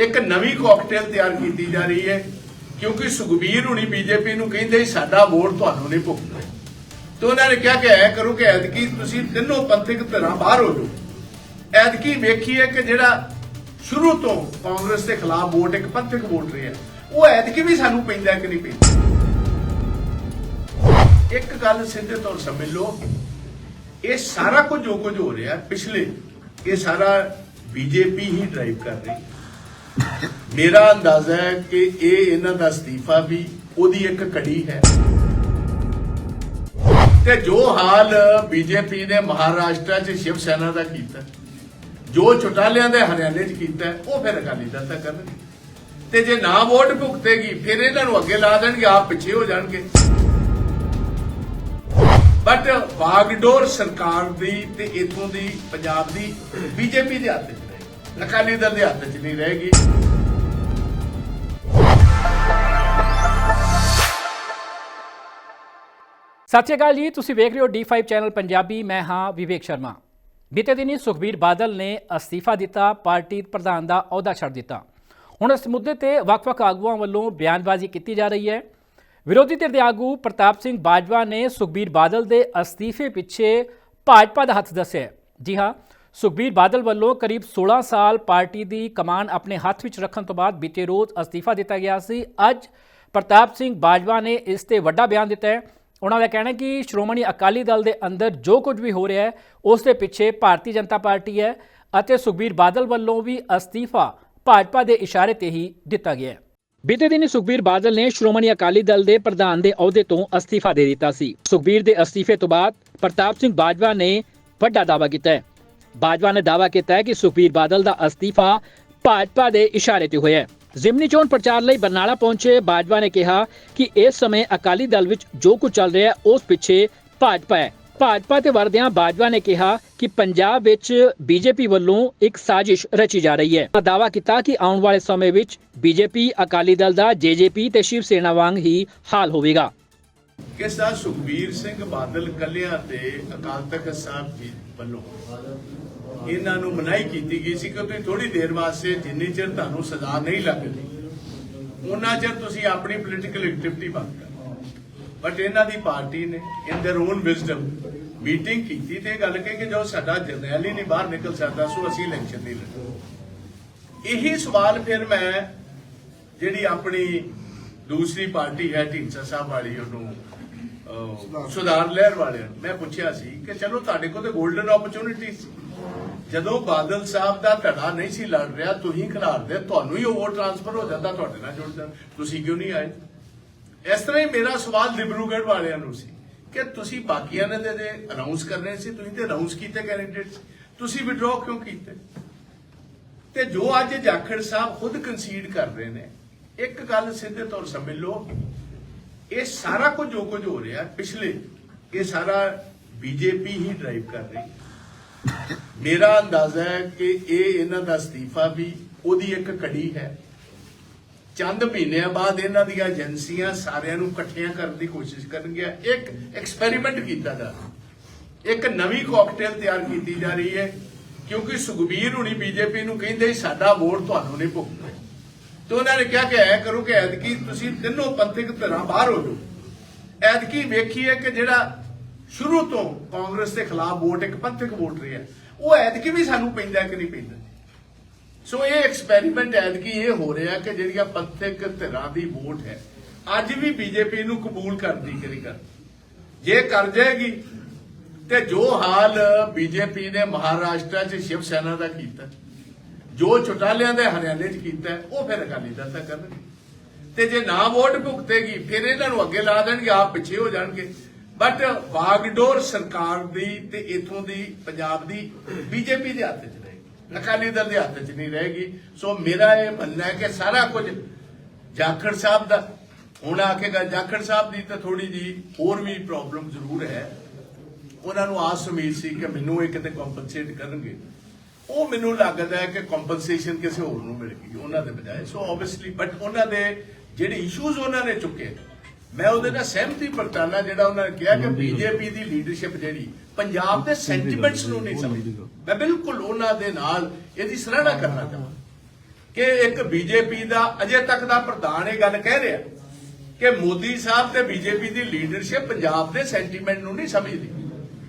ਇੱਕ ਨਵੀਂ ਕਾਕਟੇਲ ਤਿਆਰ ਕੀਤੀ ਜਾ ਰਹੀ ਹੈ, ਕਿਉਂਕਿ ਸੁਖਬੀਰ ਹੁਣੀ ਬੀਜੇਪੀ ਨੂੰ ਕਹਿੰਦੇ ਸਾਡਾ ਵੋਟ ਤੁਹਾਨੂੰ ਨਹੀਂ ਭੁਗਤਣਾ। ਤੇ ਉਹਨਾਂ ਨੇ ਕਿਹਾ ਕਿ ਐ ਕਰੋ ਕਿ ਐਤਕੀ ਤੁਸੀਂ ਤਿੰਨੋਂ ਪੰਥਕ ਧਿਰਾਂ ਬਾਹਰ ਹੋ ਜਾਓ। ਐਤਕੀ ਵੇਖੀਏ ਕਿ ਜਿਹੜਾ ਸ਼ੁਰੂ ਤੋਂ ਕਾਂਗਰਸ ਦੇ ਖਿਲਾਫ ਵੋਟ, ਇੱਕ ਪੰਥਕ ਵੋਟ ਰਿਹਾ, ਉਹ ਐਤਕੀ ਵੀ ਸਾਨੂੰ ਪੈਂਦਾ ਕਿ ਨਹੀਂ ਪੈਂਦਾ? ਇੱਕ ਗੱਲ ਸਿੱਧੇ ਤੌਰ ਸਮਝ ਲਓ, ਇਹ ਸਾਰਾ ਕੁਝ ਜੋ ਕੁਝ ਹੋ ਰਿਹਾ, ਪਿਛਲੇ ਇਹ ਸਾਰਾ ਬੀਜੇਪੀ ਹੀ ਡਰਾਈਵ ਕਰ ਰਹੀ। ਮੇਰਾ ਅੰਦਾਜ਼ਾ ਹੈ ਕਿ ਇਹ ਇਹਨਾਂ ਦਾ ਅਸਤੀਫਾ ਵੀ ਉਹਦੀ ਇੱਕ ਕੜੀ ਹੈ। ਤੇ ਜੋ ਹਾਲ ਬੀਜੇਪੀ ਨੇ ਮਹਾਰਾਸ਼ਟਰ 'ਚ ਸ਼ਿਵ ਸੈਨਾ ਦਾ ਕੀਤਾ, ਜੋ ਚੁਟਾਲਿਆਂ ਦੇ ਹਰਿਆਣੇ 'ਚ ਕੀਤਾ, ਉਹ ਫਿਰ ਅਕਾਲੀ ਦਲ ਦਾ ਕਰਨਗੇ। ਤੇ ਜੇ ਨਾ ਵੋਟ ਭੁਗਤੇਗੀ, ਫਿਰ ਇਹਨਾਂ ਨੂੰ ਅੱਗੇ ਲਾ ਦੇਣਗੇ, ਆਪ ਪਿੱਛੇ ਹੋ ਜਾਣਗੇ। ਬਟ ਬਾਗਡੋਰ ਸਰਕਾਰ ਦੀ ਤੇ ਇਥੋਂ ਦੀ ਪੰਜਾਬ ਦੀ ਬੀਜੇਪੀ ਦੇ ਹੱਥ ਅਕਾਲੀ ਦਲ ਦੇ ਹੱਥ 'ਚ ਨਹੀਂ ਰਹੇਗੀ। ਸਤਿ ਸ਼੍ਰੀ ਅਕਾਲ ਜੀ, ਤੁਸੀਂ ਵੇਖ ਰਹੇ ਹੋ D5 ਚੈਨਲ ਪੰਜਾਬੀ, ਮੈਂ ਹਾਂ ਵਿਵੇਕ ਸ਼ਰਮਾ। ਬੀਤੇ ਦਿਨੀ ਸੁਖਬੀਰ ਬਾਦਲ ਨੇ ਅਸਤੀਫਾ ਦਿੱਤਾ, ਪਾਰਟੀ ਪ੍ਰਧਾਨ ਦਾ ਅਹੁਦਾ ਛੱਡ ਦਿੱਤਾ। ਹੁਣ ਇਸ ਮੁੱਦੇ ਤੇ ਵੱਖ-ਵੱਖ ਆਗੂਆਂ ਵੱਲੋਂ ਬਿਆਨਬਾਜ਼ੀ ਕੀਤੀ ਜਾ ਰਹੀ ਹੈ। ਵਿਰੋਧੀ ਧਿਰ ਦੇ ਆਗੂ ਪ੍ਰਤਾਪ ਸਿੰਘ ਬਾਜਵਾ ਨੇ ਸੁਖਬੀਰ ਬਾਦਲ ਦੇ ਅਸਤੀਫੇ ਪਿੱਛੇ ਭਾਜਪਾ ਦਾ ਹੱਥ ਦੱਸਿਆ ਜੀ ਹਾਂ ਸੁਖਬੀਰ ਬਾਦਲ ਵੱਲੋਂ ਕਰੀਬ 16 ਸਾਲ ਪਾਰਟੀ ਦੀ ਕਮਾਨ ਆਪਣੇ ਹੱਥ ਵਿੱਚ ਰੱਖਣ ਤੋਂ ਬਾਅਦ ਬੀਤੇ ਰੋਜ਼ ਅਸਤੀਫਾ ਦਿੱਤਾ ਗਿਆ ਸੀ। ਅੱਜ ਪ੍ਰਤਾਪ ਸਿੰਘ ਬਾਜਵਾ ਨੇ ਇਸ ਤੇ ਵੱਡਾ ਬਿਆਨ ਦਿੱਤਾ ਹੈ। ਉਹਨਾਂ ਦਾ ਕਹਿਣਾ ਹੈ ਕਿ ਸ਼੍ਰੋਮਣੀ ਅਕਾਲੀ ਦਲ ਦੇ ਅੰਦਰ ਜੋ ਕੁਝ ਵੀ ਹੋ ਰਿਹਾ ਹੈ, ਉਸ ਦੇ ਪਿੱਛੇ ਭਾਰਤੀ ਜਨਤਾ ਪਾਰਟੀ ਹੈ ਅਤੇ ਸੁਖਬੀਰ ਬਾਦਲ ਵੱਲੋਂ ਵੀ ਅਸਤੀਫਾ ਭਾਜਪਾ ਦੇ ਇਸ਼ਾਰੇ ਤੇ ਹੀ ਦਿੱਤਾ ਗਿਆ ਹੈ। ਬੀਤੇ ਦਿਨੀ ਸੁਖਬੀਰ ਬਾਦਲ ਨੇ ਸ਼੍ਰੋਮਣੀ ਅਕਾਲੀ ਦਲ ਦੇ ਪ੍ਰਧਾਨ ਦੇ ਅਹੁਦੇ ਤੋਂ ਅਸਤੀਫਾ ਦੇ ਦਿੱਤਾ ਸੀ। ਸੁਖਬੀਰ ਦੇ ਅਸਤੀਫੇ ਤੋਂ ਬਾਅਦ ਪ੍ਰਤਾਪ ਸਿੰਘ ਬਾਜਵਾ ਨੇ ਵੱਡਾ ਦਾਅਵਾ ਕੀਤਾ ਹੈ। ਬਾਜਵਾ ਨੇ ਦਾਅਵਾ ਕੀਤਾ ਹੈ ਕਿ ਸੁਖਬੀਰ ਬਾਦਲ ਦਾ ਅਸਤੀਫਾ ਭਾਜਪਾ ਦੇ ਇਸ਼ਾਰੇ ਤੇ ਹੋਇਆ ਹੈ। ਜ਼ਿਮਨੀ ਚੋਣ ਪ੍ਰਚਾਰ ਲਈ ਬਰਨਾਲਾ ਪਹੁੰਚੇ ਬਾਜਵਾ ਨੇ ਕਿਹਾ ਕਿ ਇਸ ਸਮੇਂ ਅਕਾਲੀ ਦਲ ਵਿੱਚ ਜੋ ਕੁਝ ਚੱਲ ਰਿਹਾ ਹੈ, ਉਸ ਪਿੱਛੇ ਭਾਜਪਾ ਹੈ। ਭਾਜਪਾ ਤੇ ਵਰਦਿਆਂ ਬਾਜਵਾ ਨੇ ਕਿਹਾ ਕਿ ਪੰਜਾਬ ਵਿੱਚ ਬੀਜੇਪੀ ਵੱਲੋਂ ਇੱਕ ਸਾਜ਼ਿਸ਼ ਰਚੀ ਜਾ ਰਹੀ ਹੈ। ਉਹਨਾਂ ਕੀਤਾ ਕਿ ਆਉਣ ਵਾਲੇ ਸਮੇਂ ਵਿੱਚ ਬੀਜੇਪੀ, ਅਕਾਲੀ ਦਲ ਦਾ, ਜੇਜੇਪੀ ਤੇ ਸ਼ਿਵ ਸੇਨਾ ਵਾਂਗ ਹੀ ਹਾਲ ਹੋਵੇਗਾ। ਕਿਸ ਦਾ ਸੁਖਬੀਰ ਸਿੰਘ ਬਾਦਲ ਕੱਲਿਆਂ ਤੇ ਅਕਾਲ ਤਖਤ ਸਾਹਿਬ ਜੀ ਵੱਲੋਂ ਇਹਨਾਂ ਨੂੰ ਮਨਾਹੀ ਕੀਤੀ ਗਈ ਸੀ ਕਿ ਤੁਸੀਂ ਥੋੜੀ ਦੇਰ ਵਾਸਤੇ ਜਿੰਨੀ ਚਿਰ ਤੁਹਾਨੂੰ ਸਜ਼ਾ ਨਹੀਂ ਲੱਗਦੀ ਉਹਨਾਂ ਚਿਰ ਤੁਸੀਂ ਆਪਣੀ ਪੋਲੀਟੀਕਲ ਐਕਟੀਵਿਟੀ ਬੰਦ ਕਰੋ ਬਟ ਇਹਨਾਂ ਦੀ ਪਾਰਟੀ ਨੇ in their own wisdom meeting ਕੀਤੀ ਤੇ ਇਹ ਗੱਲ ਕਹੀ ਕਿ ਜੋ ਸਾਡਾ ਜਰਨੈਲ ਹੀ ਨਹੀਂ ਬਾਹਰ ਨਿਕਲ ਸਕਦਾ ਸੋ ਅਸੀਂ ਇਲੈਕਸ਼ਨ ਨਹੀਂ ਲੜਨਾ ਇਹੀ ਸਵਾਲ ਫਿਰ ਮੈਂ ਜਿਹੜੀ ਆਪਣੀ ਦੂਸਰੀ ਪਾਰਟੀ ਹੈ ਢੀਂਸਾ ਸਾਹਿਬ ਵਾਲੀ ਉਹਨੂੰ ਸੁਧਾਰ ਲਹਿਰ ਵਾਲਿਆਂ ਮੈਂ ਪੁੱਛਿਆ ਸੀ ਕਿ ਚਲੋ ਤੁਹਾਡੇ ਕੋਲ ਤੇ 골ਡਨ ਓਪਰਚੁਨਿਟੀ ਜਦੋਂ ਬਾਦਲ ਸਾਹਿਬ ਦਾ ਧੜਾ ਨਹੀਂ ਸੀ ਲੜ ਰਿਹਾ ਤੁਸੀਂ ਖਿਲਾਰਦੇ ਤੁਹਾਨੂੰ ਹੀ ਉਹ ਟ੍ਰਾਂਸਫਰ ਹੋ ਜਾਂਦਾ ਤੁਹਾਡੇ ਨਾਲ ਜੁੜ ਜਾਂਦਾ। ਤੁਸੀਂ ਕਿਉਂ ਨਹੀਂ ਆਏ? ਇਸ ਤਰ੍ਹਾਂ ਹੀ ਮੇਰਾ ਸਵਾਲ ਡਿਬਰੂਗੜ੍ਹ ਵਾਲਿਆਂ ਨੂੰ ਸੀ ਕਿ ਤੁਸੀਂ ਬਾਕੀਆਂ ਨੇ ਤੇ ਅਨਾਉਂਸ ਕਰਨੇ ਸੀ ਤੁਸੀਂ ਤੇ ਅਨਾਉਂਸ ਕੀਤੇ ਕੈਂਡੀਡੇਟਸ ਤੁਸੀਂ ਵਿਡਰਾਅ ਕਿਉਂ ਕੀਤੇ? ਤੇ ਜੋ ਅੱਜ ਜਾਖੜ ਸਾਹਿਬ ਖੁਦ ਕਨਸੀਡ ਕਰ ਰਹੇ ਨੇ ਇੱਕ ਗੱਲ ਸਿੱਧੇ ਤੌਰ ਸਮਝ ਲਓ, ਇਹ ਸਾਰਾ ਕੁਝ ਜੋ ਕੁਝ ਹੋ ਰਿਹਾ, ਪਿਛਲੇ, ਇਹ ਸਾਰਾ ਬੀਜੇਪੀ ਹੀ ਡਰਾਈਵ ਕਰ ਰਹੀ ਮੇਰਾ ਅੰਦਾਜ਼ਾ ਹੈ ਕਿ ਇਹ ਇਹਨਾਂ ਦਾ ਅਸਤੀਫਾ ਵੀ ਉਹਦੀ ਇੱਕ ਕੜੀ ਹੈ। ਚੰਦ ਮਹੀਨਿਆਂ ਬਾਅਦ ਇਹਨਾਂ ਦੀਆਂ ਏਜੰਸੀਆਂ ਸਾਰਿਆਂ ਨੂੰ ਇਕੱਠੀਆਂ ਕਰਨ ਦੀ ਕੋਸ਼ਿਸ਼ ਕਰਨਗੀਆਂ। ਇੱਕ ਐਕਸਪੈਰੀਮੈਂਟ ਕੀਤਾ ਜਾ ਰਿਹਾ। ਇੱਕ ਨਵੀਂ ਕਾਕਟੇਲ ਤਿਆਰ ਕੀਤੀ ਜਾ ਰਹੀ ਹੈ, ਕਿਉਂਕਿ ਸੁਖਬੀਰ ਹੁਣੀ ਬੀਜੇਪੀ ਨੂੰ ਕਹਿੰਦੇ ਸਾਡਾ ਵੋਟ ਤੁਹਾਨੂੰ ਨਹੀਂ ਭੁਗਤਣਾ। ਤੇ ਉਹਨਾਂ ਨੇ ਕਿਹਾ ਕਿ ਐ ਕਰੋ ਕਿ ਐਤਕੀ ਤੁਸੀਂ ਤਿੰਨੋਂ ਪੰਥਕ ਧਿਰਾਂ ਬਾਹਰ ਹੋ ਜਾਓ। ਐਤਕੀ ਵੇਖੀਏ ਕਿ ਜਿਹੜਾ ਸ਼ੁਰੂ ਤੋਂ ਕਾਂਗਰਸ ਦੇ ਖਿਲਾਫ ਵੋਟ, ਇੱਕ ਪੰਥਕ ਵੋਟ ਰਿਹਾ ਉਹ ਐਤਕੀ ਵੀ ਸਾਨੂੰ ਪੈਂਦਾ ਕਿ ਨਹੀਂ ਪੈਂਦਾ? ਸੋ ਇਹ ਐਕਸਪੈਰੀਮੈਂਟ ਐਤਕੀ ਇਹ ਹੋ ਰਿਹਾ ਕਿ ਜਿਹੜੀਆਂ ਪੰਥਕ ਧਿਰਾਂ ਦੀ ਵੋਟ ਹੈ, ਅੱਜ ਵੀ ਬੀਜੇਪੀ ਨੂੰ ਕਬੂਲ ਕਰਦੀ ਕਿ ਨਹੀਂ ਕਰਦੀ ਜੇ ਕਰ ਜਾਏਗੀ, ਤੇ ਜੋ ਹਾਲ ਬੀਜੇਪੀ ਨੇ ਮਹਾਰਾਸ਼ਟਰ 'ਚ ਸ਼ਿਵ ਸੈਨਾ ਦਾ ਕੀਤਾ ਜੋ ਚੁਟਾਲਿਆਂ ਦੇ ਹਰਿਆਣੇ 'ਚ ਕੀਤਾ, ਉਹ ਫਿਰ ਅਕਾਲੀ ਦਲ ਦਾ ਕਰਨਗੇ। ਤੇ ਜੇ ਨਾ ਵੋਟ ਭੁਗਤੇਗੀ, ਫਿਰ ਇਹਨਾਂ ਨੂੰ ਅੱਗੇ ਲਾ ਦੇਣਗੇ, ਆਪ ਪਿੱਛੇ ਹੋ ਜਾਣਗੇ। ਬਟ ਬਾਗਡੋਰ ਸਰਕਾਰ ਦੀ ਤੇ ਇਥੋਂ ਦੀ ਪੰਜਾਬ ਦੀ ਬੀਜੇਪੀ ਦੇ ਹੱਥ 'ਚ ਰਹੇਗੀ। ਅਕਾਲੀ ਦਲ ਦੇ ਹੱਥ 'ਚ ਨਹੀਂ ਰਹੇਗੀ। ਸੋ ਮੇਰਾ ਇਹ ਮੰਨਣਾ ਹੈ ਕਿ ਸਾਰਾ ਕੁਝ ਜਾਖੜ ਸਾਹਿਬ ਦਾ, ਹੁਣ ਆ ਕੇ ਗੱਲ ਜਾਖੜ ਸਾਹਿਬ ਦੀ ਤਾਂ ਥੋੜੀ ਜੀ ਹੋਰ ਵੀ ਪ੍ਰੋਬਲਮ ਜ਼ਰੂਰ ਹੈ। ਉਹਨਾਂ ਨੂੰ ਆਸ ਉਮੀਦ ਸੀ ਕਿ ਮੈਨੂੰ ਇਹ ਕਿਤੇ ਕੰਪਨਸੇਟ ਕਰਨਗੇ। ਉਹ ਮੈਨੂੰ ਲੱਗਦਾ ਹੈ ਕਿ ਕੰਪਨਸੇਸ਼ਨ ਕਿਸੇ ਹੋਰ ਨੂੰ ਮਿਲ ਗਈ ਉਹਨਾਂ ਦੇ ਬਜਾਏ। ਸੋ ਆਬਵੀਅਸਲੀ ਬਟ ਉਹਨਾਂ ਦੇ ਜਿਹੜੇ ਇਸ਼ੂਜ਼ ਉਹਨਾਂ ਨੇ ਚੁੱਕੇ ਮੈਂ ਉਹਦੇ ਨਾਲ ਸਹਿਮਤੀ ਪ੍ਰਗਟਾਣਾ ਜਿਹੜਾ ਉਹਨਾਂ ਨੇ ਕਿਹਾ ਕਿ ਬੀਜੇਪੀ ਦੀ ਲੀਡਰਸ਼ਿਪ ਜਿਹੜੀ ਪੰਜਾਬ ਦੇ ਸੈਂਟੀਮੈਂਟਸ ਨੂੰ ਨਹੀਂ ਸਮਝਦੀ। ਮੈਂ ਬਿਲਕੁਲ ਉਹਨਾਂ ਦੇ ਨਾਲ ਇਹਦੀ ਸਰਾਹਨਾ ਕਰਨਾ ਚਾਹੁੰਦਾ। ਕਿ ਇੱਕ ਬੀਜੇਪੀ ਦਾ ਅਜੇ ਤੱਕ ਦਾ ਪ੍ਰਧਾਨ ਇਹ ਗੱਲ ਕਹਿ ਰਿਹਾ ਕਿ ਮੋਦੀ ਸਾਹਿਬ ਤੇ ਬੀਜੇਪੀ ਦੀ ਲੀਡਰਸ਼ਿਪ ਪੰਜਾਬ ਦੇ ਸੈਂਟੀਮੈਂਟ ਨੂੰ ਨਹੀਂ ਸਮਝਦੀ।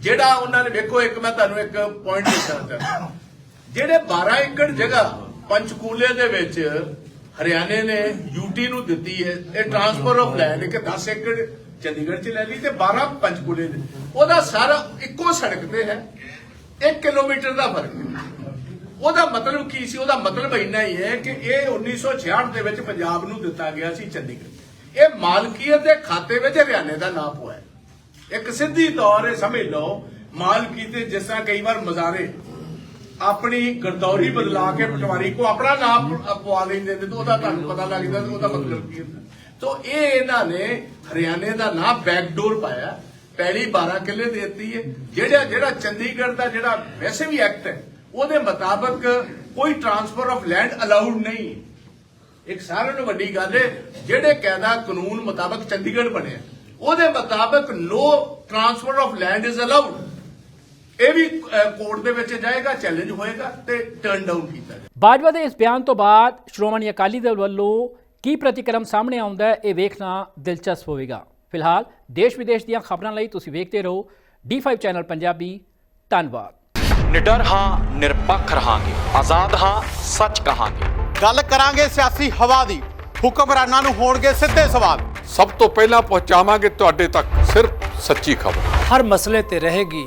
ਜਿਹੜਾ ਉਹਨਾਂ ਨੇ ਵੇਖੋ ਇੱਕ ਮੈਂ ਤੁਹਾਨੂੰ ਇੱਕ ਪੁਆਇੰਟ ਦੱਸਣਾ ਚਾਹੁੰਦਾ। ਜਿਹੜੇ 12 ਏਕੜ ਜਗ੍ਹਾ ਪੰਚਕੂਲੇ ਦੇ ਵਿੱਚ ਹਰਿਆਣੇ ਨੇ ਯੂਟੀ ਨੂੰ ਦਿੱਤੀ ਹੈ, ਇਹ ਟ੍ਰਾਂਸਫਰ ਆਫ ਲੈਂਡ ਕਿ 10 ਏਕੜ ਚੰਡੀਗੜ੍ਹ ਚ ਲੈ ਲਈ ਤੇ 12 ਪੰਚਕੂਲੇ ਦੇ ਉਹਦਾ ਸਾਰਾ ਇੱਕੋ ਸੜਕ ਤੇ ਹੈ 1 ਕਿਲੋਮੀਟਰ ਦਾ ਫ਼ਰਕ ਹੈ। ਉਹਦਾ ਮਤਲਬ ਕੀ ਸੀ? ਉਹਦਾ ਮਤਲਬ ਇੰਨਾ ਹੀ ਹੈ ਕਿ ਇਹ 1966 ਦੇ ਵਿੱਚ ਪੰਜਾਬ ਨੂੰ ਦਿੱਤਾ ਗਿਆ ਸੀ ਚੰਡੀਗੜ੍ਹ। ਇਹ ਮਾਲਕੀਅਤ ਦੇ ਖਾਤੇ ਵਿੱਚ ਹਰਿਆਣੇ ਦਾ ਨਾਮ ਹੋਇਆ ਹੈ। ਇੱਕ ਸਿੱਧੀ ਤੌਰ ਇਹ ਸਮਝ ਲਓ ਮਾਲਕੀ ਤੇ ਜਿਸ ਤਰ੍ਹਾਂ ਕਈ ਵਾਰ ਮਜ਼ਾਰੇ ਆਪਣੀ ਗਰਦੌਰੀ ਬਦਲਾ ਕੇ ਪਟਵਾਰੀ ਕੋ ਆਪਣਾ ਨਾਮ ਪ- ਪਵਾ ਲੈਂਦੇ ਤੇ ਉਹਦਾ ਤੁਹਾਨੂੰ ਪਤਾ ਲੱਗਦਾ ਜਾਂਦਾ ਉਹਦਾ ਮਤਲਬ ਕੀ ਹੁੰਦਾ। ਤੋ ਇਹ ਇਹਨਾਂ ਨੇ ਹਰਿਆਣੇ ਦਾ ਨਾਮ ਬੈਕਡੋਰ ਪਾਇਆ। ਪਹਿਲੀ 12 ਕਿੱਲੇ ਦੇ ਦਿੱਤੀ ਹੈ। ਜਿਹੜਾ ਜਿਹੜਾ ਚੰਡੀਗੜ੍ਹ ਦਾ ਜਿਹੜਾ ਵੈਸੇ ਵੀ ਐਕਟ ਹੈ, ਉਹਦੇ ਮੁਤਾਬਕ ਕੋਈ ਟ੍ਰਾਂਸਫਰ ਆਫ ਲੈਂਡ ਅਲਾਉਡ ਨਹੀਂ ਇੱਕ ਸਾਰਿਆਂ ਨੂੰ ਵੱਡੀ ਗੱਲ ਹੈ, ਜਿਹੜੇ ਕਾਇਦਾ ਕਾਨੂੰਨ ਮੁਤਾਬਕ ਚੰਡੀਗੜ੍ਹ ਬਣਿਆ, ਉਹਦੇ ਮੁਤਾਬਕ no transfer of land is allowed ਇਹ ਵੀ ਕੋਰਟ ਦੇ ਵਿੱਚ ਜਾਏਗਾ ਚੈਲੰਜ ਹੋਏਗਾ ਤੇ ਟਰਨ ਡਾਊਨ ਕੀਤਾ ਜਾਏਗਾ। ਬਾਜਵਾ ਦੇ ਇਸ ਬਿਆਨ ਤੋਂ ਬਾਅਦ ਸ਼੍ਰੋਮਣੀ ਅਕਾਲੀ ਦਲ ਵੱਲੋਂ ਕੀ ਪ੍ਰਤੀਕਰਮ ਸਾਹਮਣੇ ਆਉਂਦਾ ਹੈ ਇਹ ਵੇਖਣਾ ਦਿਲਚਸਪ ਹੋਵੇਗਾ। ਫਿਲਹਾਲ ਦੇਸ਼ ਵਿਦੇਸ਼ ਦੀਆਂ ਖਬਰਾਂ ਲਈ ਤੁਸੀਂ ਵੇਖਦੇ ਰਹੋ D5 ਚੈਨਲ ਪੰਜਾਬੀ ਧੰਨਵਾਦ। ਨਿਡਰ ਹਾਂ ਨਿਰਪੱਖ ਰਹਾਂਗੇ। ਆਜ਼ਾਦ ਹਾਂ ਸੱਚ ਕਹਾਂਗੇ। ਗੱਲ ਕਰਾਂਗੇ ਸਿਆਸੀ ਹਵਾ ਦੀ। ਹੁਕਮਰਾਨਾਂ ਨੂੰ ਹੋਣਗੇ ਸਿੱਧੇ ਸਵਾਲ। ਸਭ ਤੋਂ ਪਹਿਲਾਂ ਪਹੁੰਚਾਵਾਂਗੇ ਤੁਹਾਡੇ ਤੱਕ ਸਿਰਫ ਸੱਚੀ ਖਬਰ। ਹਰ ਮਸਲੇ ਤੇ ਰਹੇਗੀ